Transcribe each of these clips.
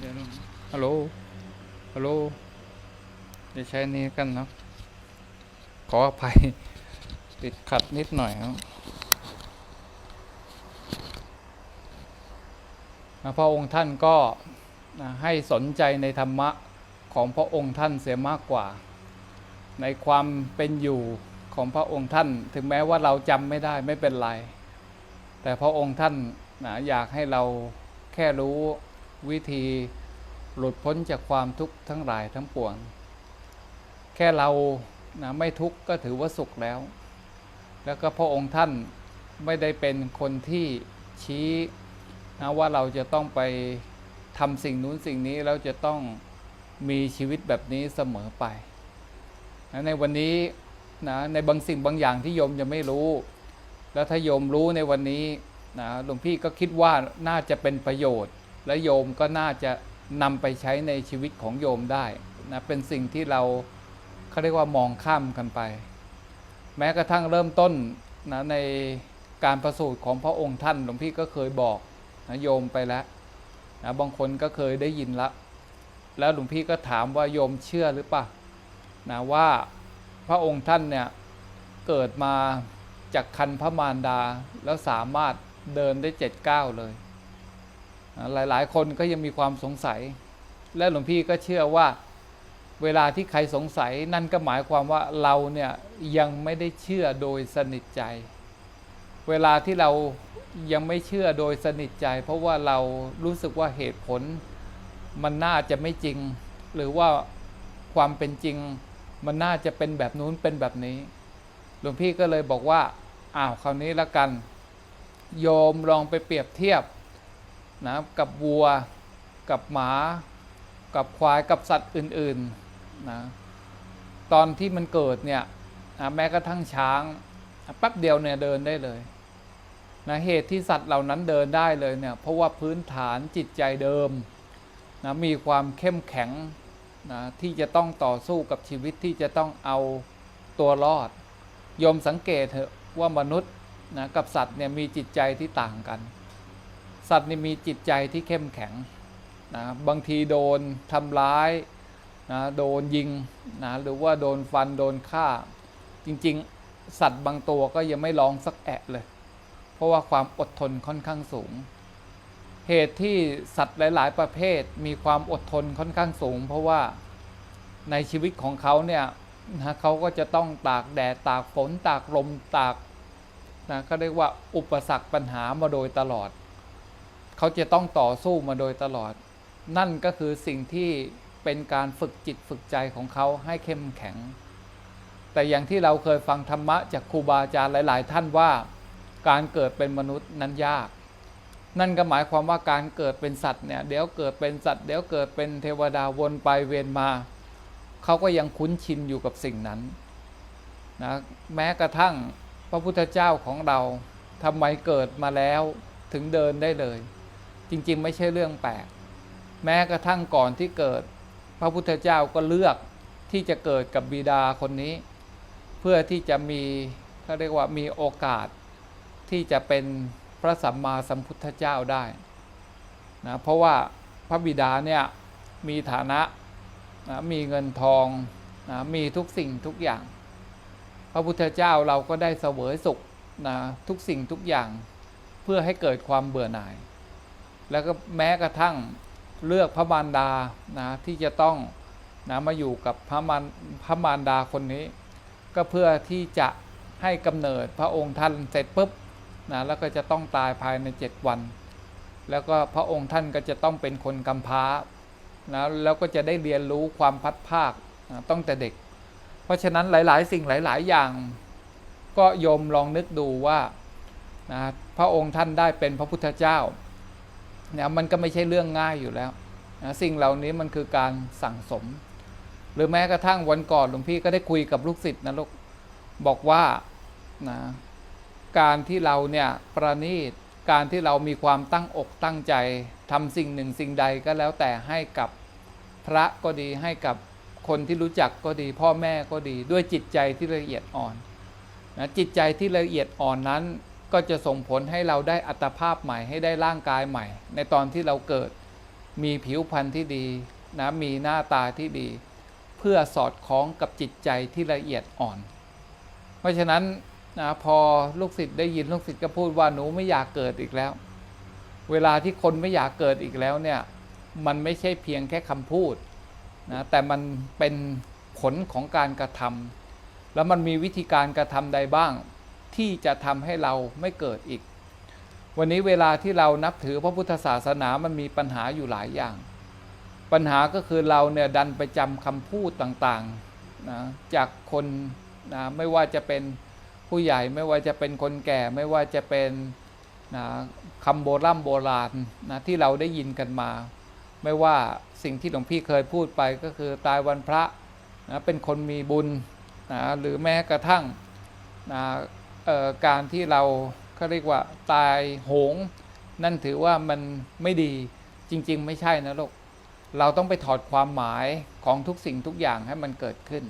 เดี๋ยวลองฮัลโหล ฮัลโหลจะใช้นี้กันเนาะ ขออภัย ติดขัดนิดหน่อยครับพระองค์ท่านก็นะให้สนใจในธรรมะของพระองค์ท่านเสียมากกว่า ในความเป็นอยู่ของพระองค์ท่าน ถึงแม้ว่าเราจำไม่ได้ไม่เป็นไร แต่พระองค์ท่านนะอยากให้เราแค่รู้ วิธีหลุดพ้นจากความทุกข์ทั้งหลายทั้งปวง แค่เรานะไม่ทุกข์ก็ถือว่าสุขแล้ว แล้วก็พระองค์ท่านไม่ได้เป็นคนที่ชี้นะว่าเราจะต้องไปทำสิ่งนู้นสิ่งนี้แล้วจะต้องมีชีวิตแบบนี้เสมอไปนะในวันนี้นะในบางสิ่งบางอย่างที่โยมยังไม่รู้ แล้วถ้าโยมรู้ในวันนี้นะหลวงพี่ก็คิดว่าน่าจะเป็นประโยชน์ และโยมก็น่าจะนำไปใช้ในชีวิตของโยมได้นะเป็นสิ่งที่เราเขาเรียกว่ามองข้ามกันไป แม้กระทั่งเริ่มต้นนะในการประสูติของพระองค์ท่านหลวงพี่ก็เคยบอกนะโยมไปแล้วนะบางคนก็เคยได้ยินละ แล้วหลวงพี่ก็ถามว่าโยมเชื่อหรือเปล่านะว่าพระองค์ท่านเนี่ยเกิดมาจากคันพระมารดาแล้วสามารถเดินได้เจ็ดก้าวเลย หลาย ๆ คนก็ยังมีความสงสัย และหลวงพี่ก็เชื่อว่าเวลาที่ใครสงสัยนั่นก็หมายความว่าเราเนี่ยยังไม่ได้เชื่อโดยสนิทใจ เวลาที่เรายังไม่เชื่อโดยสนิทใจ เพราะว่าเรารู้สึกว่าเหตุผลมันน่าจะไม่จริง หรือว่าความเป็นจริง มันน่าจะเป็นแบบนู้นเป็นแบบนี้ หลวงพี่ก็เลยบอกว่าอ้าวคราวนี้ละกัน โยมลองไปเปรียบเทียบ นะกับวัว กับหมา กับควายกับสัตว์อื่นๆนะตอนที่มันเกิดเนี่ยนะแม้กระทั่งช้างแป๊บเดียวเนี่ยเดินได้เลยนะเหตุที่สัตว์เหล่านั้นเดินได้เลยเนี่ยเพราะว่าพื้นฐานจิตใจเดิมนะมีความเข้มแข็งนะที่จะต้องต่อสู้กับชีวิตที่จะต้องเอาตัวรอดยมสังเกตเถอะว่ามนุษย์นะกับสัตว์เนี่ยมีจิตใจที่ต่างกัน สัตว์นี่มีจิตใจที่เข้มแข็งนะบางทีโดนทำร้ายนะโดนยิงนะหรือว่าโดนฟันโดนฆ่า จริงๆ สัตว์บางตัวก็ยังไม่ร้องสักแอะเลย เพราะว่าความอดทนค่อนข้างสูง เหตุที่สัตว์หลาย ๆ ประเภทมีความอดทนค่อนข้างสูง เพราะว่าในชีวิตของเขาเนี่ยนะเขาก็จะต้องตากแดดตากฝนตากลมตากนะเขาเรียกว่าอุปสรรคปัญหามาโดยตลอด เขาจะต้องต่อสู้มาโดยตลอด นั่นก็คือสิ่งที่เป็นการฝึกจิตฝึกใจของเขาให้เข้มแข็ง แต่อย่างที่เราเคยฟังธรรมะจากครูบาอาจารย์หลาย ๆ ท่านว่า การเกิดเป็นมนุษย์นั้นยาก นั่นก็หมายความว่าการเกิดเป็นสัตว์เนี่ยเดี๋ยวเกิดเป็นสัตว์เดี๋ยวเกิดเป็นเทวดาวนไปเวียนมา เขาก็ยังคุ้นชินอยู่กับสิ่งนั้นนะแม้กระทั่งพระพุทธเจ้าของเราทำไมเกิดมาแล้วถึงเดินได้เลย จริง ๆ ไม่ใช่เรื่องแปลก แม้กระทั่งก่อนที่เกิด พระพุทธเจ้าก็เลือกที่จะเกิดกับบิดาคนนี้ เพื่อที่จะมีเขาเรียกว่ามีโอกาสที่จะเป็นพระสัมมาสัมพุทธเจ้าได้นะเพราะว่าพระบิดาเนี่ยมีฐานะนะมีเงินทองนะมีทุกสิ่งทุกอย่าง พระพุทธเจ้าเราก็ได้เสวยสุขนะทุกสิ่งทุกอย่างเพื่อให้เกิดความเบื่อหน่าย แล้วก็แม้กระทั่งเลือกพระมารดานะที่จะต้องนะมาอยู่กับพระมารพระมารดาคนนี้ ก็เพื่อที่จะให้กำเนิดพระองค์ท่านเสร็จปุ๊บนะแล้วก็จะต้องตายภายในเจ็ดวัน แล้วก็พระองค์ท่านก็จะต้องเป็นคนกำพร้านะแล้วก็จะได้เรียนรู้ความพัดภาคนะตั้งแต่เด็ก เพราะฉะนั้นหลาย ๆ สิ่งหลาย ๆ อย่าง ก็โยมลองนึกดูว่านะพระองค์ท่านได้เป็นพระพุทธเจ้า เนี่ยมันก็ไม่ใช่เรื่องง่ายอยู่แล้วนะสิ่งเหล่านี้มันคือการสั่งสม หรือแม้กระทั่งวันก่อนหลวงพี่ก็ได้คุยกับลูกศิษย์นะลูกบอกว่านะการที่เราเนี่ยประณีตการที่เรามีความตั้งอกตั้งใจทำสิ่งหนึ่งสิ่งใดก็แล้วแต่ให้กับพระก็ดีให้กับคนที่รู้จักก็ดีพ่อแม่ก็ดีด้วยจิตใจที่ละเอียดอ่อนนะจิตใจที่ละเอียดอ่อนนั้น ก็จะส่งผลให้เราได้อัตภาพใหม่ให้ได้ร่างกายใหม่ ในตอนที่เราเกิดมีผิวพรรณที่ดีนะมีหน้าตาที่ดี เพื่อสอดคล้องกับจิตใจที่ละเอียดอ่อน เพราะฉะนั้นนะพอลูกศิษย์ได้ยินลูกศิษย์ก็พูดว่าหนูไม่อยากเกิดอีกแล้ว เวลาที่คนไม่อยากเกิดอีกแล้วเนี่ยมันไม่ใช่เพียงแค่คำพูดนะแต่มันเป็นผลของการกระทำแล้วมันมีวิธีการกระทำใดบ้าง ที่จะทำให้เราไม่เกิดอีก วันนี้เวลาที่เรานับถือพระพุทธศาสนามันมีปัญหาอยู่หลายอย่าง ปัญหาก็คือเราเนี่ยดันไปจำคำพูดต่างๆนะจากคนนะไม่ว่าจะเป็นผู้ใหญ่ไม่ว่าจะเป็นคนแก่ไม่ว่าจะเป็นนะคำโบราณโบราณนะที่เราได้ยินกันมา ไม่ว่าสิ่งที่หลวงพี่เคยพูดไปก็คือตายวันพระนะเป็นคนมีบุญนะหรือแม้กระทั่งนะ การที่เราเขาเรียกว่าตายโหง นั่นถือว่ามันไม่ดีจริง ๆ ไม่ใช่นะลูกเราต้องไปถอดความหมายของทุกสิ่งทุกอย่างให้มันเกิดขึ้น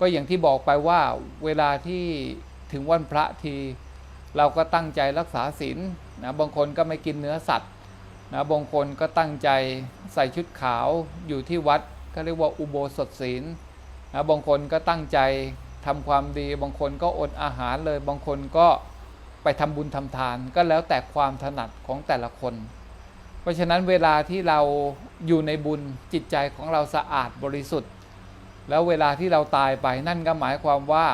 ก็อย่างที่บอกไปว่าเวลาที่ถึงวันพระที เราก็ตั้งใจรักษาศีลนะบางคนก็ไม่กินเนื้อสัตว์นะบางคนก็ตั้งใจใส่ชุดขาวอยู่ที่วัดก็เรียกว่าอุโบสถศีลนะบางคนก็ตั้งใจ ทำความดี บางคนก็อดอาหารเลย บางคนก็ไปทำบุญทำทาน ก็แล้วแต่ความถนัดของแต่ละคน เพราะฉะนั้นเวลาที่เราอยู่ในบุญจิตใจของเราสะอาดบริสุทธิ์ แล้วเวลาที่เราตายไปนั่นก็หมายความว่า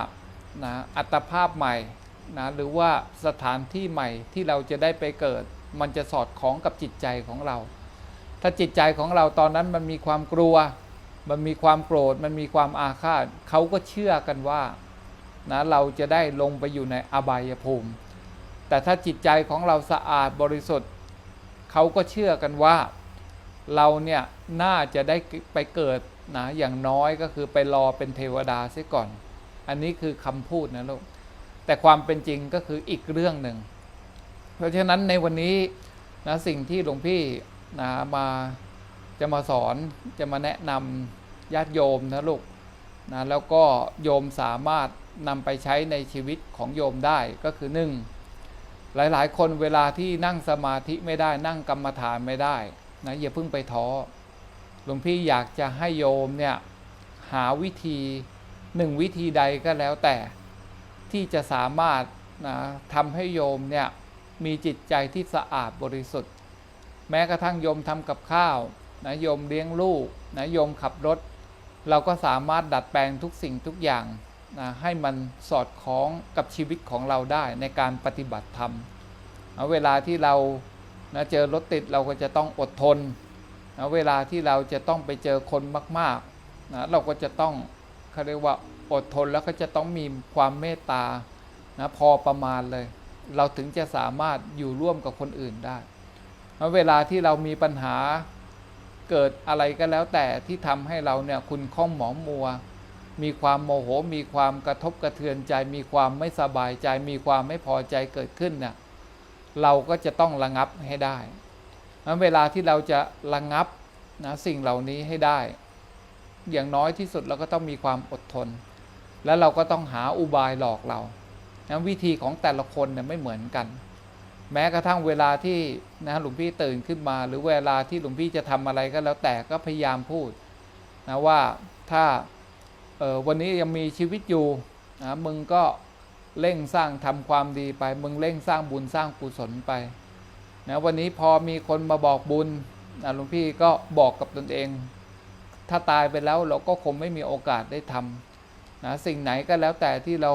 นะอัตภาพใหม่นะหรือว่าสถานที่ใหม่ที่เราจะได้ไปเกิด มันจะสอดคล้องกับจิตใจของเรา ถ้าจิตใจของเราตอนนั้นมันมีความกลัว มันมีความโกรธมันมีความอาฆาตเขาก็เชื่อกันว่านะเราจะได้ลงไปอยู่ในอบายภูมิ แต่ถ้าจิตใจของเราสะอาดบริสุทธิ์เขาก็เชื่อกันว่าเราเนี่ยน่าจะได้ไปเกิดนะอย่างน้อยก็คือไปรอเป็นเทวดาเสียก่อน อันนี้คือคำพูดนะลูกแต่ความเป็นจริงก็คืออีกเรื่องหนึ่ง เพราะฉะนั้นในวันนี้นะสิ่งที่หลวงพี่นะมา จะมาสอนจะมาแนะนำญาติโยมนะลูกนะแล้วก็โยมสามารถนำไปใช้ในชีวิตของโยมได้ก็คือหนึ่งหลายๆ คนเวลาที่นั่งสมาธิไม่ได้นั่งกรรมฐานไม่ได้นะอย่าเพิ่งไปท้อหลวงพี่อยากจะให้โยมเนี่ยหาวิธีหนึ่งวิธีใดก็แล้วแต่ที่จะสามารถนะทำให้โยมเนี่ยมีจิตใจที่สะอาดบริสุทธิ์ แม้กระทั่งโยมทำกับข้าว นะโยมเลี้ยงลูกนะโยมขับรถ เราก็สามารถดัดแปลงทุกสิ่งทุกอย่างนะให้มันสอดคล้องกับชีวิตของเราได้ในการปฏิบัติธรรมเอาเวลาที่เรานะเจอรถติดเราก็จะต้องอดทนนะเวลาที่เราจะต้องไปเจอคนมากๆนะเราก็จะต้องเขาเรียกว่าอดทนแล้วก็จะต้องมีความเมตตานะพอประมาณเลย เราถึงจะสามารถอยู่ร่วมกับคนอื่นได้ เวลาที่เรามีปัญหา เกิดอะไรก็แล้วแต่ที่ทำให้เราเนี่ยคุณข้องหมองมัว มีความโมโห มีความกระทบกระเทือนใจ มีความไม่สบายใจ มีความไม่พอใจเกิดขึ้นเนี่ยเราก็จะต้องระงับให้ได้นั้นเวลาที่เราจะระงับนะสิ่งเหล่านี้ให้ได้ อย่างน้อยที่สุดเราก็ต้องมีความอดทน แล้วเราก็ต้องหาอุบายหลอกเรานะวิธีของแต่ละคนเนี่ยไม่เหมือนกัน แม้กระทั่งเวลาที่นะหลวงพี่ตื่นขึ้นมา หรือเวลาที่หลวงพี่จะทำอะไรก็แล้วแต่ก็พยายามพูดนะว่าถ้าวันนี้ยังมีชีวิตอยู่นะมึงก็เร่งสร้างทำความดีไป มึงเร่งสร้างบุญสร้างกุศลไปนะวันนี้พอมีคนมาบอกบุญนะหลวงพี่ก็บอกกับตนเอง ถ้าตายไปแล้วเราก็คงไม่มีโอกาสได้ทำนะสิ่งไหนก็แล้วแต่ที่เรา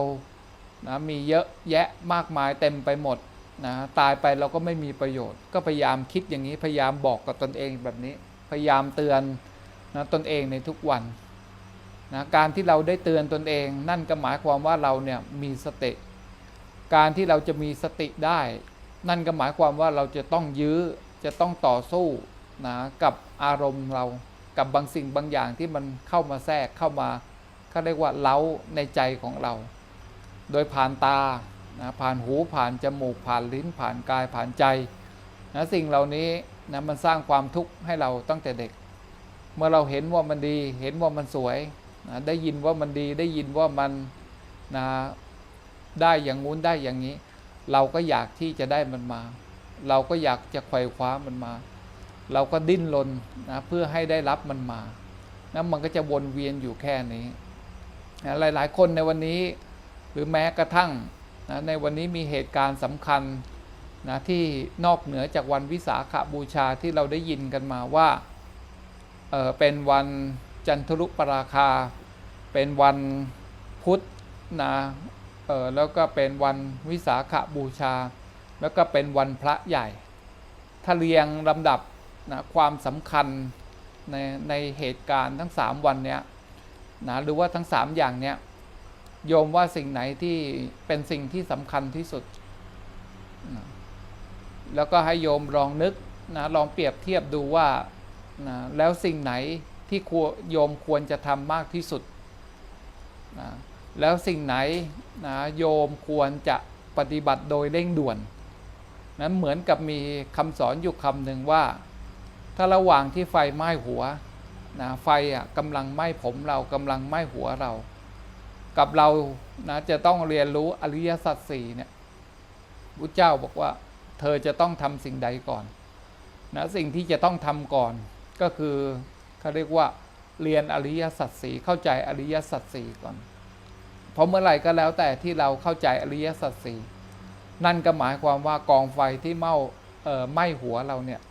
นะมีเยอะแยะมากมายเต็มไปหมด นะตายไปเราก็ไม่มีประโยชน์ ก็พยายามคิดอย่างนี้พยายามบอกกับตนเองแบบนี้ พยายามเตือนนะตนเองในทุกวันนะการที่เราได้เตือนตนเอง นั่นก็หมายความว่าเราเนี่ยมีสติ การที่เราจะมีสติได้ นั่นก็หมายความว่าเราจะต้องยื้อจะต้องต่อสู้นะกับอารมณ์เรากับบางสิ่งบางอย่างที่มันเข้ามาแทรกเข้ามาเขาเรียกว่าเล้าในใจของเรา โดยผ่านตา นะผ่านหูผ่านจมูกผ่านลิ้นผ่านกายผ่านใจนะสิ่งเหล่านี้นะมันสร้างความทุกข์ให้เราตั้งแต่เด็ก เมื่อเราเห็นว่ามันดี เห็นว่ามันสวยนะได้ยินว่ามันดีได้ยินว่ามันนะได้อย่างงู้นได้อย่างนี้ เราก็อยากที่จะได้มันมา เราก็อยากจะไขว่คว้ามันมา เราก็ดิ้นรนนะเพื่อให้ได้รับมันมานะมันก็จะวนเวียนอยู่แค่นี้นะหลาย ๆ คนในวันนี้ หรือแม้กระทั่ง นะในวันนี้มีเหตุการณ์สำคัญนะที่นอกเหนือจากวันวิสาขบูชาที่เราได้ยินกันมาว่าเเป็นวันจันทรุปราคา เป็นวันพุธนะแล้วก็เป็นวันวิสาขบูชา แล้วก็เป็นวันพระใหญ่ ถ้าเรียงลำดับนะความสำคัญในในเหตุการณ์ทั้ง 3 วันเนี้ยนะหรือว่าทั้ง 3 อย่างเนี้ย โยมว่าสิ่งไหนที่เป็นสิ่งที่สำคัญที่สุด แล้วก็ให้โยมลองนึกนะลองเปรียบเทียบดูว่านะแล้วสิ่งไหนที่โยมควรจะทำมากที่สุดนะแล้วสิ่งไหนนะโยมควรจะปฏิบัติโดยเร่งด่วนนั้นเหมือนกับมีคำสอนอยู่คำหนึ่งว่า ถ้าระหว่างที่ไฟไหม้หัวนะไฟอะกำลังไหม้ผมเรากำลังไหม้หัวเรา กับเรานะจะต้องเรียนรู้อริยสัจสี่เนี่ยพุทธเจ้าบอกว่า เธอจะต้องทำสิ่งใดก่อนนะสิ่งที่จะต้องทำก่อน ก็คือเขาเรียกว่าเรียนอริยสัจสี่เข้าใจอริยสัจสี่ก่อนเพราะเมื่อไหร่ก็แล้วแต่ที่เราเข้าใจอริยสัจสี่นั่นก็หมายความว่ากองไฟที่เมาเอ่อไหม้หัวเราเนี่ย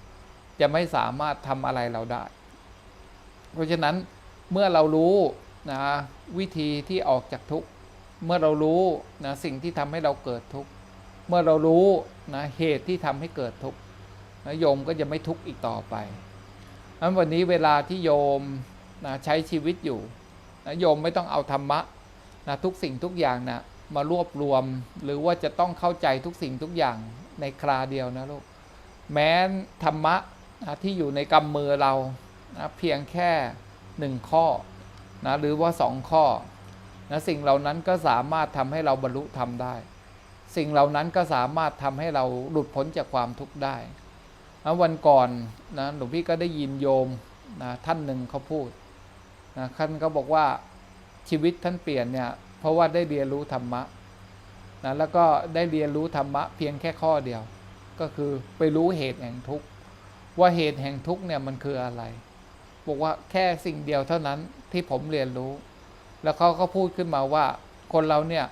จะไม่สามารถทำอะไรเราได้ เพราะฉะนั้นเมื่อเรารู้ นะวิธีที่ออกจากทุกข์เมื่อเรารู้นะสิ่งที่ทำให้เราเกิดทุกข์เมื่อเรารู้นะเหตุที่ทำให้เกิดทุกข์นะโยมก็จะไม่ทุกข์อีกต่อไปนั้นวันนี้เวลาที่โยมนะใช้ชีวิตอยู่นะโยมไม่ต้องเอาธรรมะนะทุกสิ่งทุกอย่างนะมารวบรวม หรือว่าจะต้องเข้าใจทุกสิ่งทุกอย่างในคราเดียวนะลูกแม้ธรรมะนะที่อยู่ในกำมือเรานะเพียงแค่หนึ่งข้อ นะหรือว่าสองข้อนะสิ่งเหล่านั้นก็สามารถทำให้เราบรรลุธรรมได้ สิ่งเหล่านั้นก็สามารถทำให้เราหลุดพ้นจากความทุกข์ได้นะวันก่อนนะหลวงพี่ก็ได้ยินโยมนะท่านหนึ่งเขาพูดนะท่านก็บอกว่าชีวิตท่านเปลี่ยนเนี่ยเพราะว่าได้เรียนรู้ธรรมะนะแล้วก็ได้เรียนรู้ธรรมะเพียงแค่ข้อเดียว ก็คือไปรู้เหตุแห่งทุกข์ว่าเหตุแห่งทุกข์เนี่ยมันคืออะไร บอกว่าแค่สิ่งเดียวเท่านั้นที่ผมเรียนรู้ แล้วเขาก็พูดขึ้นมาว่า คนเราเนี่ย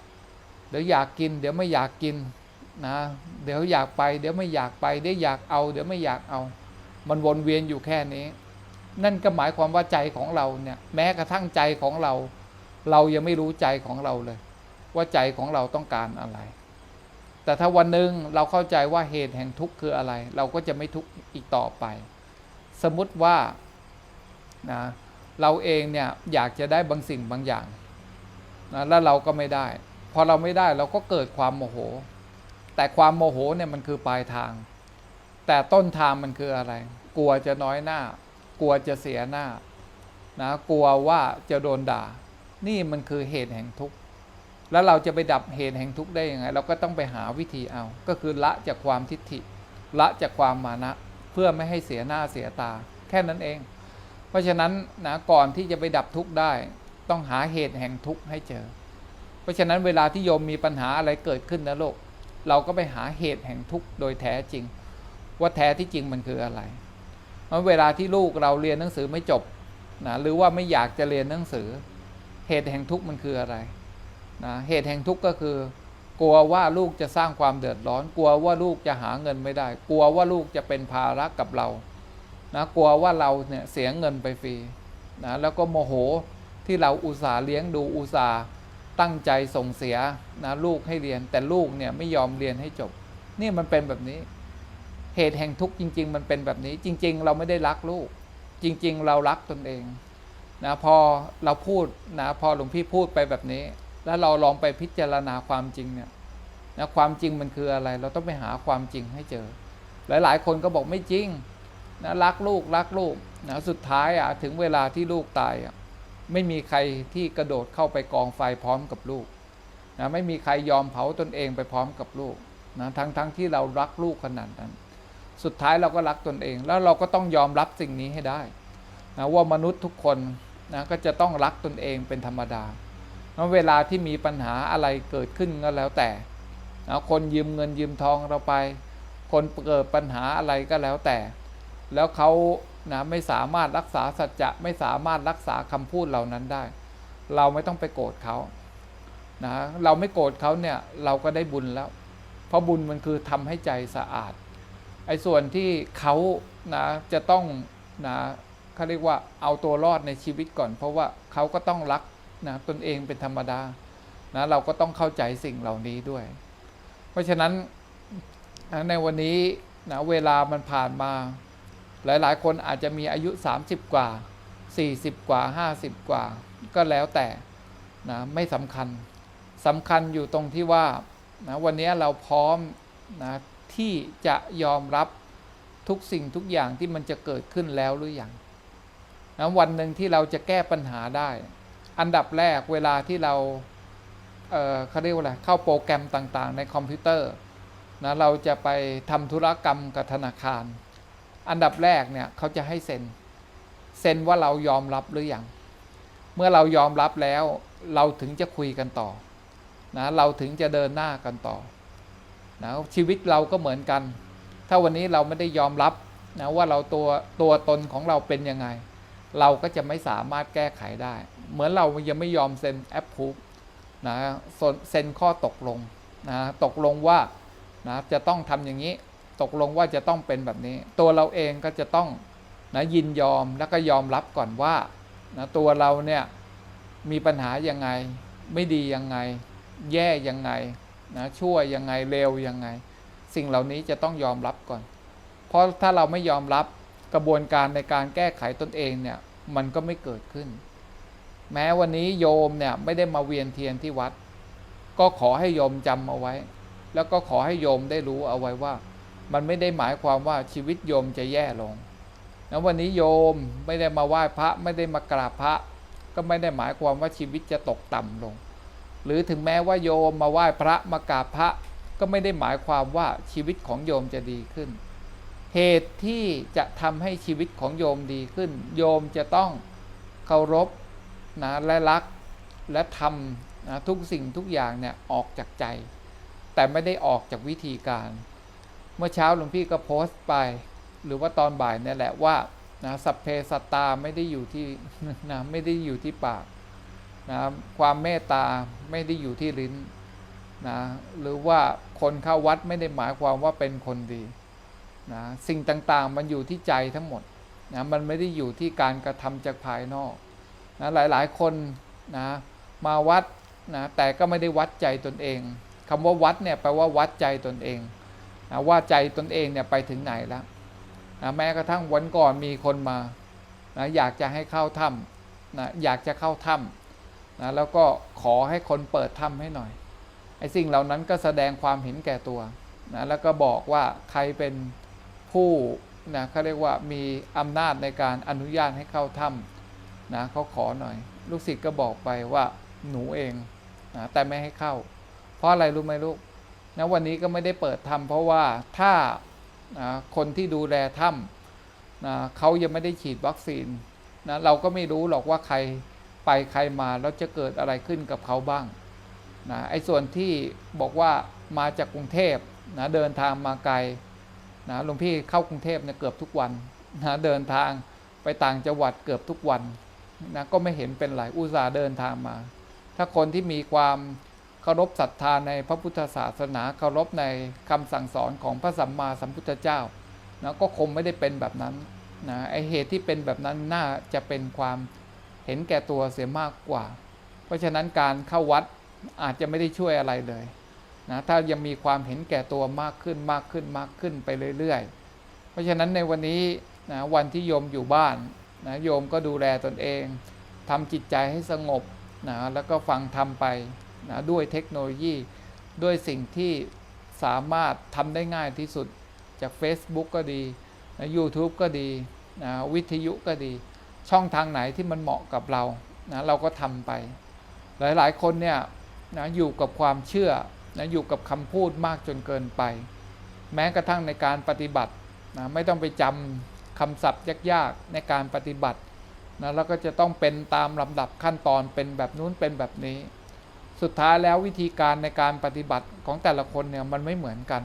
เดี๋ยวอยากกิน เดี๋ยวไม่อยากกินนะเดี๋ยวอยากไป เดี๋ยวไม่อยากไปเดี๋ยวอยากเอา เดี๋ยวไม่อยากเอา มันวนเวียนอยู่แค่นี้ นั่นก็หมายความว่าใจของเราเนี่ย แม้กระทั่งใจของเรา เรายังไม่รู้ใจของเราเลย ว่าใจของเราต้องการอะไร แต่ถ้าวันหนึ่งเราเข้าใจว่าเหตุแห่งทุกข์คืออะไร เราก็จะไม่ทุกข์อีกต่อไป สมมติว่า นะเราเองเนี่ยอยากจะได้บางสิ่งบางอย่างนะแล้วเราก็ไม่ได้ พอเราไม่ได้เราก็เกิดความโมโห แต่ความโมโหเนี่ยมันคือปลายทาง แต่ต้นทางมันคืออะไร กลัวจะน้อยหน้า กลัวจะเสียหน้านะกลัวว่าจะโดนด่า นี่มันคือเหตุแห่งทุกข์แล้วเราจะไปดับเหตุแห่งทุกข์ได้ยังไง เราก็ต้องไปหาวิธีเอา ก็คือละจากความทิฏฐิ ละจากความมานะ เพื่อไม่ให้เสียหน้าเสียตา แค่นั้นเอง ราะฉะนั้นนะก่อนที่จะไปดับทุกข์ได้ ต้องหาเหตุแห่งทุกข์ให้เจอ เพราะฉะนั้นเวลาที่โยมมีปัญหาอะไรเกิดขึ้นนะโลก เราก็ไปหาเหตุแห่งทุกข์โดยแท้จริง ว่าแท้ที่จริงมันคืออะไรเพราะเวลาที่ลูกเราเรียนหนังสือไม่จบนะหรือว่าไม่อยากจะเรียนหนังสือ เหตุแห่งทุกข์มันคืออะไรนะเหตุแห่งทุกข์ก็คือ กลัวว่าลูกจะสร้างความเดือดร้อน กลัวว่าลูกจะหาเงินไม่ได้ กลัวว่าลูกจะเป็นภาระกับเรา นะกลัวว่าเราเนี่ยเสียเงินไปฟรีนะแล้วก็โมโหที่เราอุตส่าห์เลี้ยงดูอุตส่าห์ตั้งใจส่งเสียนะลูกให้เรียน แต่ลูกเนี่ยไม่ยอมเรียนให้จบ นี่มันเป็นแบบนี้ เหตุแห่งทุกข์จริง ๆ มันเป็นแบบนี้ จริง ๆ เราไม่ได้รักลูก จริง ๆ เรารักตนเองนะพอเราพูดนะพอหลวงพี่พูดไปแบบนี้ แล้วเราลองไปพิจารณาความจริงเนี่ยนะความจริงมันคืออะไร เราต้องไปหาความจริงให้เจอ หลาย ๆ คนก็บอกไม่จริง นะรักลูกรักลูกนะสุดท้ายอะถึงเวลาที่ลูกตายอะไม่มีใครที่กระโดดเข้าไปกองไฟพร้อมกับลูกนะไม่มีใครยอมเผาตนเองไปพร้อมกับลูกนะทั้งทั้งที่เรารักลูกขนาดนั้น สุดท้ายเราก็รักตนเอง แล้วเราก็ต้องยอมรับสิ่งนี้ให้ได้นะว่ามนุษย์ทุกคนนะก็จะต้องรักตนเองเป็นธรรมดานะเวลาที่มีปัญหาอะไรเกิดขึ้นก็แล้วแต่นะคนยืมเงินยืมทองเราไป คนเกิดปัญหาอะไรก็แล้วแต่ แล้วเขานะไม่สามารถรักษาสัจจะไม่สามารถรักษาคำพูดเหล่านั้นได้ เราไม่ต้องไปโกรธเขานะเราไม่โกรธเขาเนี่ยเราก็ได้บุญแล้ว เพราะบุญมันคือทำให้ใจสะอาดไอ้ส่วนที่เขานะจะต้องนะเขาเรียกว่าเอาตัวรอดในชีวิตก่อน เพราะว่าเขาก็ต้องรักนะตนเองเป็นธรรมดานะเราก็ต้องเข้าใจสิ่งเหล่านี้ด้วย เพราะฉะนั้นในวันนี้นะเวลามันผ่านมา หลายๆ คนอาจจะมีอายุ 30 กว่า 40 กว่า 50 กว่า ก็แล้วแต่นะไม่สำคัญสำคัญอยู่ตรงที่ว่านะวันนี้เราพร้อมนะที่จะยอมรับทุกสิ่งทุกอย่างที่มันจะเกิดขึ้นแล้วหรือยังนะวันหนึ่งที่เราจะแก้ปัญหาได้ อันดับแรกเวลาที่เราเอ่อเขาเรียกว่าอะไรเข้าโปรแกรมต่างๆ ในคอมพิวเตอร์นะเราจะไปทำธุรกรรมกับธนาคาร อันดับแรกเนี่ยเขาจะให้เซ็น เซ็นว่าเรายอมรับหรืออยัง เมื่อเรายอมรับแล้ว เราถึงจะคุยกันต่อนะเราถึงจะเดินหน้ากันต่อนะชีวิตเราก็เหมือนกัน ถ้าวันนี้เราไม่ได้ยอมรับนะว่าเราตัวตัวตนของเราเป็นยังไง เราก็จะไม่สามารถแก้ไขได้ เหมือนเรายังไม่ยอมเซ็นแอปพูนะเซ็นข้อตกลงนะตกลงว่านะจะต้องทำอย่างนี้ ตกลงว่าจะต้องเป็นแบบนี้ ตัวเราเองก็จะต้องนะยินยอมแล้วก็ยอมรับก่อนว่านะตัวเราเนี่ยมีปัญหายังไง ไม่ดียังไง แย่ยังไงนะชั่วยังไงเลวยังไง สิ่งเหล่านี้จะต้องยอมรับก่อน เพราะถ้าเราไม่ยอมรับกระบวนการในการแก้ไขตนเองเนี่ยมันก็ไม่เกิดขึ้น แม้วันนี้โยมเนี่ยไม่ได้มาเวียนเทียนที่วัด ก็ขอให้โยมจำเอาไว้ แล้วก็ขอให้โยมได้รู้เอาไว้ว่า มันไม่ได้หมายความว่าชีวิตโยมจะแย่ลงแล้ววันนี้โยมไม่ได้มาไหว้พระไม่ได้มากราบพระ ก็ไม่ได้หมายความว่าชีวิตจะตกต่ำลง หรือถึงแม้ว่าโยมมาไหว้พระมากราบพระ ก็ไม่ได้หมายความว่าชีวิตของโยมจะดีขึ้น เหตุที่จะทำให้ชีวิตของโยมดีขึ้น โยมจะต้องเคารพนะและรักและทำนะทุกสิ่งทุกอย่างเนี่ยออกจากใจ แต่ไม่ได้ออกจากวิธีการ เมื่อเช้าหลวงพี่ก็โพสต์ไป หรือว่าตอนบ่ายเนี่ยแหละว่านะสัพเพสัตตาไม่ได้อยู่ที่นะไม่ได้อยู่ที่ปากนะความเมตตาไม่ได้อยู่ที่ลิ้นนะหรือว่าคนเข้าวัดไม่ได้หมายความว่าเป็นคนดีนะสิ่งต่างๆมันอยู่ที่ใจทั้งหมดนะมันไม่ได้อยู่ที่การกระทำจากภายนอกนะหลายๆคนนะมาวัดนะแต่ก็ไม่ได้วัดใจตนเองคำว่าวัดเนี่ยแปลว่าวัดใจตนเอง ว่าใจตนเองเนี่ยไปถึงไหนแล้วนะแม้กระทั่งวันก่อนมีคนมานะอยากจะให้เข้าถ้ำนะอยากจะเข้าถ้ำนะแล้วก็ขอให้คนเปิดถ้ำให้หน่อยไอ้สิ่งเหล่านั้นก็แสดงความเห็นแก่ตัวนะแล้วก็บอกว่าใครเป็นผู้นะเขาเรียกว่ามีอำนาจในการอนุญาตให้เข้าถ้ำนะเขาขอหน่อย ลูกศิษย์ก็บอกไปว่าหนูเองนะแต่ไม่ให้เข้า เพราะอะไรรู้ไหมลูก นะวันนี้ก็ไม่ได้เปิดถ้ำเพราะว่าถ้านะคนที่ดูแลถ้ำนะเขายังไม่ได้ฉีดวัคซีนนะเราก็ไม่รู้หรอกว่าใครไปใครมาแล้วจะเกิดอะไรขึ้นกับเขาบ้างนะไอ้ส่วนที่บอกว่ามาจากกรุงเทพนะเดินทางมาไกลนะหลวงพี่เข้ากรุงเทพเนี่ยเกือบทุกวันนะเดินทางไปต่างจังหวัดเกือบทุกวันนะก็ไม่เห็นเป็นไรอุตส่าห์เดินทางมา ถ้าคนที่มีความ เคารพศรัทธาในพระพุทธศาสนาเคารพในคำสั่งสอนของพระสัมมาสัมพุทธเจ้านะก็คงไม่ได้เป็นแบบนั้นนะไอเหตุที่เป็นแบบนั้นน่าจะเป็นความเห็นแก่ตัวเสียมากกว่า เพราะฉะนั้นการเข้าวัดอาจจะไม่ได้ช่วยอะไรเลยนะถ้ายังมีความเห็นแก่ตัวมากขึ้นมากขึ้นมากขึ้นไปเรื่อยๆ เพราะฉะนั้นในวันนี้นะวันที่โยมอยู่บ้านนะโยมก็ดูแลตนเองทำจิตใจให้สงบนะแล้วก็ฟังทำไป นะด้วยเทคโนโลยี ด้วยสิ่งที่สามารถทำได้ง่ายที่สุดจาก Facebook ก็ดีนะ YouTube ก็ดีนะวิทยุก็ดี ช่องทางไหนที่มันเหมาะกับเรานะเราก็ทำไป หลายๆ คนเนี่ยนะอยู่กับความเชื่อนะอยู่กับคำพูดมากจนเกินไป แม้กระทั่งในการปฏิบัตินะไม่ต้องไปจำคำศัพท์ยากๆในการปฏิบัตินะแล้วก็จะต้องเป็นตามลำดับขั้นตอนเป็นแบบนู้นเป็นแบบนี้ สุดท้ายแล้ววิธีการในการปฏิบัติของแต่ละคนเนี่ยมันไม่เหมือนกัน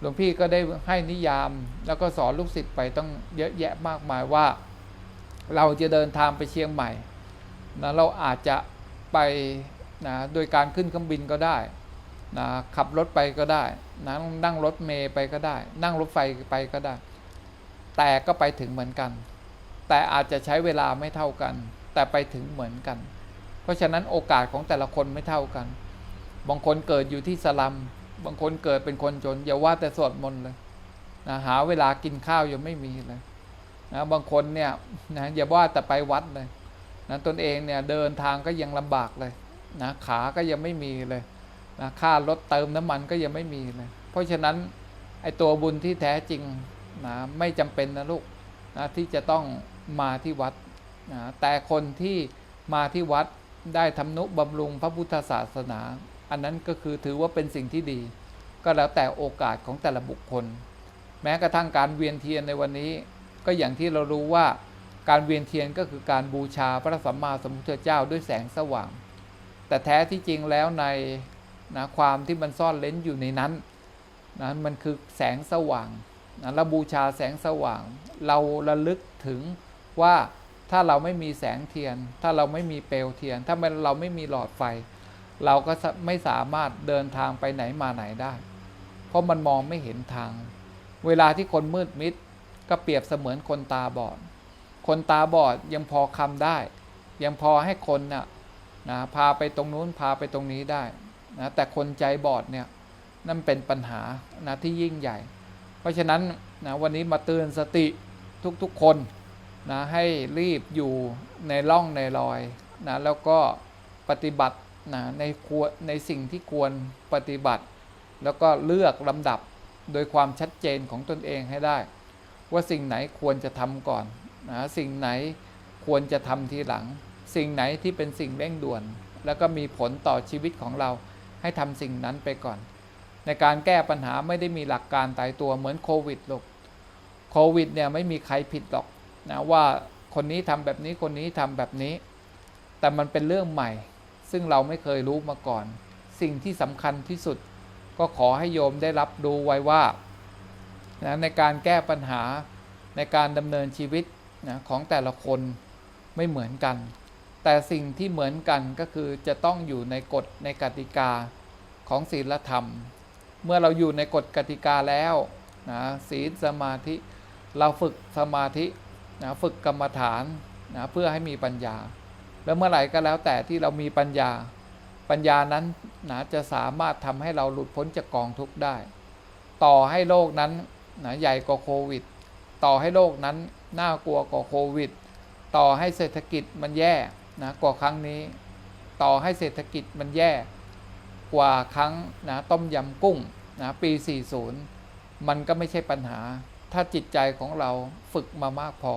หลวงพี่ก็ได้ให้นิยามแล้วก็สอนลูกศิษย์ไปต้องเยอะแยะมากมายว่า เราจะเดินทางไปเชียงใหม่นะเราอาจจะไปนะโดยการขึ้นเครื่องบินก็ได้นะขับรถไปก็ได้นะนั่งรถเมย์ไปก็ได้ นั่งรถไฟไปก็ได้ แต่ก็ไปถึงเหมือนกัน แต่อาจจะใช้เวลาไม่เท่ากัน แต่ไปถึงเหมือนกัน เพราะฉะนั้นโอกาสของแต่ละคนไม่เท่ากัน บางคนเกิดอยู่ที่สลัม บางคนเกิดเป็นคนจน อย่าว่าแต่สวดมนต์เลยนะหาเวลากินข้าวยังไม่มีเลยนะบางคนเนี่ยนะอย่าว่าแต่ไปวัดเลยนะตนเองเนี่ยเดินทางก็ยังลำบากเลยนะขาก็ยังไม่มีเลยนะค่ารถเติมน้ำมันก็ยังไม่มีเลย เพราะฉะนั้นไอ้ตัวบุญที่แท้จริงนะไม่จำเป็นนะลูกนะที่จะต้องมาที่วัดนะแต่คนที่มาที่วัด ได้ทำนุบำรุงพระพุทธศาสนา อันนั้นก็คือถือว่าเป็นสิ่งที่ดี ก็แล้วแต่โอกาสของแต่ละบุคคล แม้กระทั่งการเวียนเทียนในวันนี้ ก็อย่างที่เรารู้ว่าการเวียนเทียนก็คือการบูชาพระสัมมาสัมพุทธเจ้าด้วยแสงสว่าง แต่แท้ที่จริงแล้วในนะความที่มันซ่อนเล้นอยู่ในนั้นนะมันคือแสงสว่างนะเราบูชาแสงสว่าง เราระลึกถึงว่า ถ้าเราไม่มีแสงเทียน ถ้าเราไม่มีเปลวเทียน ถ้าเราไม่มีหลอดไฟ เราก็ไม่สามารถเดินทางไปไหนมาไหนได้ เพราะมันมองไม่เห็นทาง เวลาที่คนมืดมิด ก็เปรียบเสมือนคนตาบอด คนตาบอดยังพอคำได้ ยังพอให้คนนะ่ะนะพาไปตรงนู้นพาไปตรงนี้ได้นะแต่คนใจบอดเนี่ยนั่นเป็นปัญหานะที่ยิ่งใหญ่ เพราะฉะนั้นนะวันนี้มาเตือนสติทุกๆคน นะให้รีบอยู่ในร่องในรอยนะแล้วก็ปฏิบัตินะในควรในสิ่งที่ควรปฏิบัติ แล้วก็เลือกลำดับโดยความชัดเจนของตนเองให้ได้ ว่าสิ่งไหนควรจะทำก่อนนะสิ่งไหนควรจะทำทีหลัง สิ่งไหนที่เป็นสิ่งเร่งด่วน แล้วก็มีผลต่อชีวิตของเราให้ทำสิ่งนั้นไปก่อน ในการแก้ปัญหาไม่ได้มีหลักการตายตัวเหมือนโควิดหรอกโควิดเนี่ยไม่มีใครผิดหรอก นะว่าคนนี้ทำแบบนี้คนนี้ทำแบบนี้ แต่มันเป็นเรื่องใหม่ ซึ่งเราไม่เคยรู้มาก่อน สิ่งที่สำคัญที่สุด ก็ขอให้โยมได้รับดูไว้ว่านะในการแก้ปัญหาในการดำเนินชีวิตนะของแต่ละคนไม่เหมือนกัน แต่สิ่งที่เหมือนกันก็คือจะต้องอยู่ในกฎในกติกาของศีลธรรม เมื่อเราอยู่ในกฎกติกาแล้วนะศีลสมาธิ เราฝึกสมาธิ นะฝึกกรรมฐานนะเพื่อให้มีปัญญา แล้วเมื่อไหร่ก็แล้วแต่ที่เรามีปัญญา ปัญญานั้นนะจะสามารถทำให้เราหลุดพ้นจากกองทุกข์ได้ ต่อให้โลกนั้นนะใหญ่กว่าโควิด ต่อให้โลกนั้นน่ากลัวกว่าโควิด ต่อให้เศรษฐกิจมันแย่นะกว่าครั้งนี้ ต่อให้เศรษฐกิจมันแย่ กว่าครั้งนะต้มยำกุ้งนะปี 40 มันก็ไม่ใช่ปัญหา ถ้าจิตใจของเราฝึกมามากพอ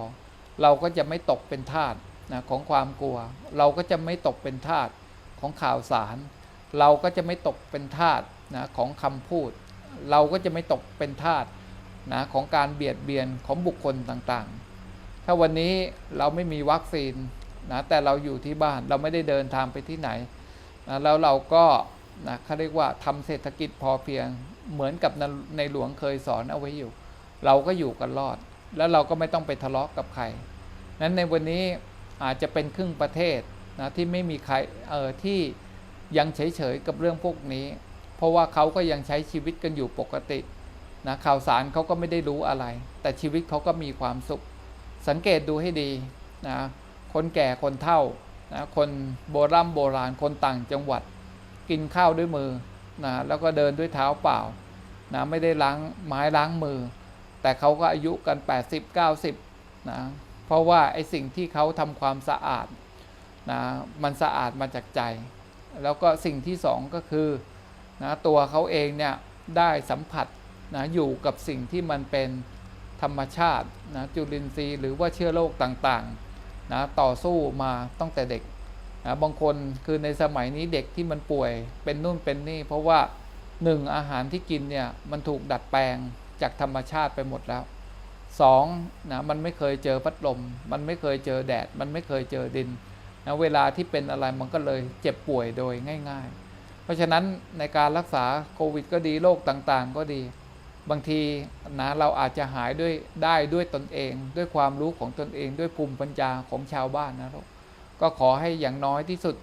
เราก็จะไม่ตกเป็นทาสนะของความกลัว เราก็จะไม่ตกเป็นทาสของข่าวสาร เราก็จะไม่ตกเป็นทาสนะของคำพูด เราก็จะไม่ตกเป็นทาสนะของการเบียดเบียนของบุคคลต่างๆ ถ้าวันนี้เราไม่มีวัคซีนนะแต่เราอยู่ที่บ้านเราไม่ได้เดินทางไปที่ไหนนะแล้วเราก็นะเขาเรียกว่าทำเศรษฐกิจพอเพียงเหมือนกับในหลวงเคยสอนเอาไว้อยู่ เราก็อยู่กันรอด แล้วเราก็ไม่ต้องไปทะเลาะกกับใคร นั้นในวันนี้อาจจะเป็นครึ่งประเทศนะที่ไม่มีใครเออที่ยังเฉยๆกับเรื่องพวกนี้ เพราะว่าเขาก็ยังใช้ชีวิตกันอยู่ปกตินะข่าวสารเขาก็ไม่ได้รู้อะไร แต่ชีวิตเขาก็มีความสุข สังเกตดูให้ดีนะคนแก่คนเฒ่านะคนโบรโบราณคนต่างจังหวัด กินข้าวด้วยมือนะแล้วก็เดินด้วยเท้าเปล่านะไม่ได้ล้างไม้ล้างมือ แต่เขาก็อายุกัน 80 90นะเพราะว่าไอ้สิ่งที่เขาทำความสะอาดนะมันสะอาดมาจากใจ แล้วก็สิ่งที่สองก็คือนะตัวเขาเองเนี่ยได้สัมผัสนะอยู่กับสิ่งที่มันเป็นธรรมชาตินะจุลินทรีย์หรือว่าเชื้อโรคต่างๆนะต่อสู้มาตั้งแต่เด็กนะบางคนคือในสมัยนี้เด็กที่มันป่วยเป็นนู่นเป็นนี่ เพราะว่าหนึ่งอาหารที่กินเนี่ยมันถูกดัดแปลง จากธรรมชาติไปหมดแล้วสองนะมันไม่เคยเจอพัดลม มันไม่เคยเจอแดด มันไม่เคยเจอดินนะเวลาที่เป็นอะไรมันก็เลยเจ็บป่วยโดยง่าย ๆ เพราะฉะนั้นในการรักษาโควิดก็ดีโรคต่างๆ ก็ดี บางทีนะเราอาจจะหายด้วยได้ด้วยตนเอง ด้วยความรู้ของตนเอง ด้วยภูมิปัญญาของชาวบ้านนะลูกก็ขอให้อย่างน้อยที่สุด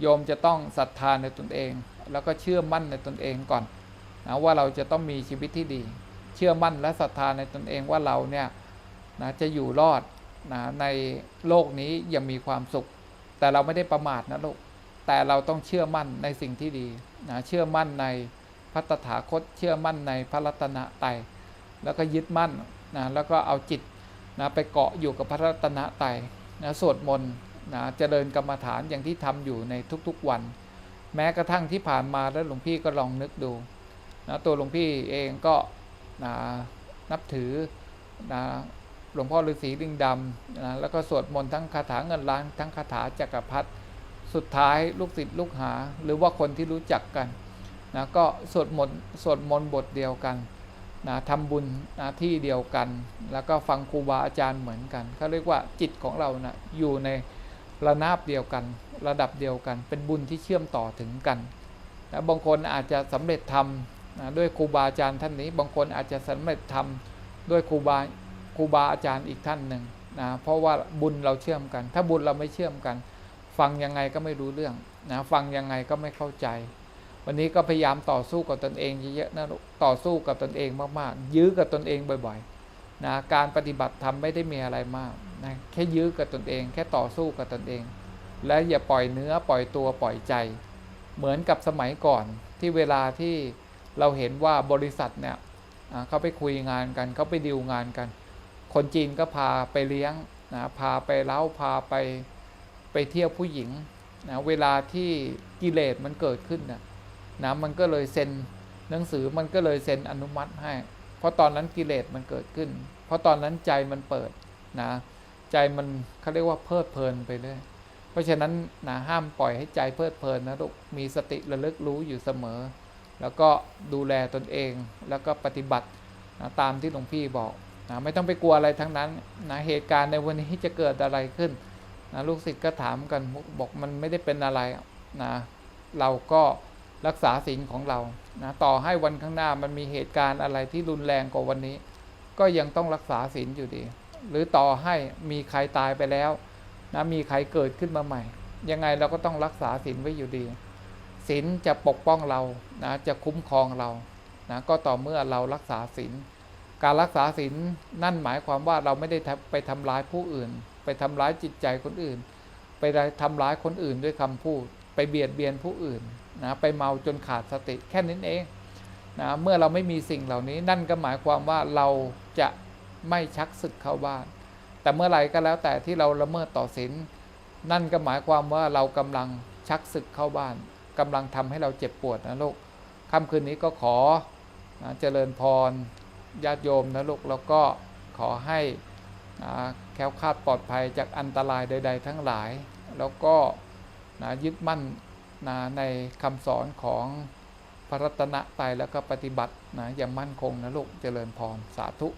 โยมจะต้องศรัทธาในตนเอง แล้วก็เชื่อมั่นในตนเองก่อนนะว่าเราจะต้องมีชีวิตที่ดี ชื่อมั่นและศรัทธาในตนเองว่าเราเนี่ยนะจะอยู่รอดนะในโลกนี้ยังมีความสุข แต่เราไม่ได้ประมาทนะลูกแต่เราต้องเชื่อมั่นในสิ่งที่ดีนะเชื่อมั่นในพระตถาคต เชื่อมั่นในพระรัตนตรัยแล้วก็ยึดมั่นนะแล้วก็เอาจิตนะไปเกาะอยู่กับพระรัตนตรัยนะสวดมนต์นะเจริญกรรมฐานอย่างที่ทำอยู่ในทุกๆวัน แม้กระทั่งที่ผ่านมาแล้วหลวงพี่ก็ลองนึกดูนะตัวหลวงพี่เองก็ นะนับถือนะหลวงพ่อฤาษีลิงดำนะแล้วก็สวดมนต์ทั้งคาถาเงินล้านทั้งคาถาจักรพรรดิสุดท้ายลูกศิษย์ลูกหา หรือว่าคนที่รู้จักกันนะก็สวดมนต์สวดมนต์บทเดียวกันนะทำบุญนะที่เดียวกัน แล้วก็ฟังครูบาอาจารย์เหมือนกันเขาเรียกว่าจิตของเรานะอยู่ในระนาบเดียวกัน ระดับเดียวกัน เป็นบุญที่เชื่อมต่อถึงกันนะบางคนอาจจะสำเร็จทำ นะด้วยครูบาอาจารย์ท่านนี้ บางคนอาจจะสำเร็จทำด้วยครูบาครูบาอาจารย์อีกท่านหนึ่งนะเพราะว่าบุญเราเชื่อมกัน ถ้าบุญเราไม่เชื่อมกัน ฟังยังไงก็ไม่รู้เรื่องนะฟังยังไงก็ไม่เข้าใจ วันนี้ก็พยายามต่อสู้กับตนเองเยอะๆนะต่อสู้กับตนเองมากๆ ยื้อกับตนเองบ่อยๆนะการปฏิบัติทำไม่ได้มีอะไรมากนะแค่ยื้อกับตนเอง แค่ต่อสู้กับตนเอง และอย่าปล่อยเนื้อปล่อยตัวปล่อยใจ เหมือนกับสมัยก่อนที่เวลาที่ เราเห็นว่าบริษัทเนี่ยเขาไปคุยงานกันเขาไปดิวงานกัน คนจีนก็พาไปเลี้ยงนะพาไปเล้าพาไปไปเที่ยวผู้หญิงนะเวลาที่กิเลสมันเกิดขึ้นนะนะมันก็เลยเซ็นหนังสือมันก็เลยเซ็นอนุมัติให้ เพราะตอนนั้นกิเลสมันเกิดขึ้น เพราะตอนนั้นใจมันเปิดนะใจมันเขาเรียกว่าเพลิดเพลินไปเลยเพราะฉะนั้นนะห้ามปล่อยให้ใจเพลิดเพลินนะลูกมีสติระลึกรู้อยู่เสมอ แล้วก็ดูแลตนเอง แล้วก็ปฏิบัตินะตามที่หลวงพี่บอกนะไม่ต้องไปกลัวอะไรทั้งนั้นนะเหตุการณ์ในวันนี้จะเกิดอะไรขึ้นนะลูกศิษย์ก็ถามกันบอกมันไม่ได้เป็นอะไรนะเราก็รักษาศีลของเรานะต่อให้วันข้างหน้ามันมีเหตุการณ์อะไรที่รุนแรงกว่าวันนี้ ก็ยังต้องรักษาศีลอยู่ดี หรือต่อให้มีใครตายไปแล้วนะมีใครเกิดขึ้นมาใหม่ ยังไงเราก็ต้องรักษาศีลไว้อยู่ดี ศีลจะปกป้องเรานะจะคุ้มครองเรานะก็ต่อเมื่อเรารักษาศีลการรักษาศีลนั่นหมายความว่าเราไม่ได้ไปทำร้ายผู้อื่น ไปทำร้ายจิตใจคนอื่น ไปทำร้ายคนอื่นด้วยคำพูด ไปเบียดเบียนผู้อื่นนะไปเมาจนขาดสติแค่นั้นเองนะเมื่อเราไม่มีสิ่งเหล่านี้นั่นก็หมายความว่าเราจะไม่ชักศึกเข้าบ้าน แต่เมื่อไหร่ก็แล้วแต่ที่เราละเมิดต่อศีลนั่นก็หมายความว่าเรากำลังชักศึกเข้าบ้าน กำลังทำให้เราเจ็บปวดนะลูกค่ำคืนนี้ก็ขอนะเจริญพรญาติโยมนะลูกแล้วก็ขอให้นะแคล้วคลาดปลอดภัยจากอันตรายใด ๆ ทั้งหลาย แล้วก็นะยึดมั่นนะในคำสอนของพระรัตนตรัยแล้วก็ปฏิบัตินะอย่างมั่นคงนะลูกเจริญพรสาธุ